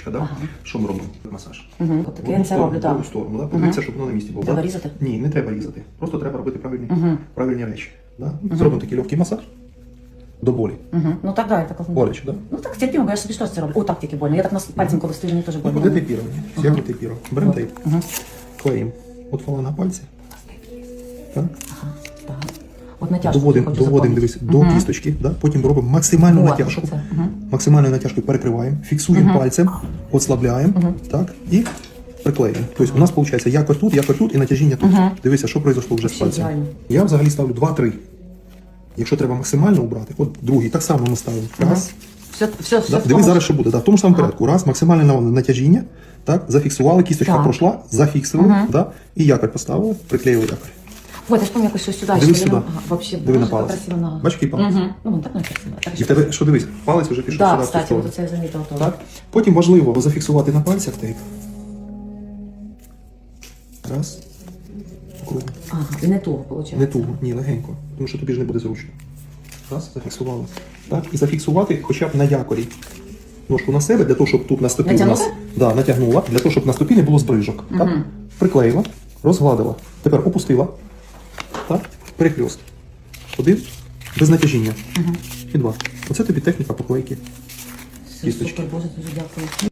кісточка, да? Ага. Що ми робимо? Масаж. Угу. От я це роблю, в так. сторону, да? Подивіться, щоб воно на місці було. Треба да? різати? Ні, не треба різати. Просто треба робити правильні, Мгм. правильні речі. Да? Зробимо такий легкий масаж до болі. Угу. Ну так, да, я так Боляче, да? Ну так терпимо, бо я ж собі теж це роблю. О, так тільки больно. Я так нас пальцем коли стою, мені теж Ну, больно. де тейпірування? Як ми тейпірували? Беремо тейп, Угу. клеїмо. От фаланга пальця. Так? Ага, так. От натяжку Доводимо, хочу запомнити. дивись, до кісточки, да? потім робимо максимальну О, натяжку. оце, мгм. Максимальною натяжкою перекриваємо, фіксуємо пальцем, ослабляємо, так, і приклеюємо. Тобто у нас виходить якось тут, якось тут і натяжіння тут. Дивися, що произошло вже з Вообще пальцем. ідеально. Я взагалі ставлю 2-3. Якщо треба максимально убрати, от другий, так само ми ставимо. Раз. Все, все, все. Да? в Дивись зараз, що буде. Да? В тому ж самому порядку. Раз, максимальне на- натяжіння, так, зафіксували, кісточка Так. пройшла, зафіксували, да? і якорь поставили, приклеїли якорь. Ой, я ж пам'ятаю, щось сюди. Дивись сюди. Вообще, Диви на палець. Бачиш, який палець? Угу. Ну, так не красиво. Так, І в тебе, що дивись, палець вже пішов Да, сюди. в цю кстати, сторону. от це я замітила теж. Так? Потім важливо зафіксувати на пальцях тейп. Раз. Ага, і не того, виходить. Не туго, ні, легенько, тому що тобі ж не буде зручно. Раз, зафіксували. Так? І зафіксувати хоча б на якорі. Ножку на себе, для того, щоб тут на стопі у нас да, натягнула, для того, щоб на стопі не було збрижок. Так? Приклеїла, розгладила. Тепер опустила. Так? Перехльост. Один, без натяжіння. І два. Оце тобі техніка поклейки. Кісточки. супер, Боже, дуже дякую.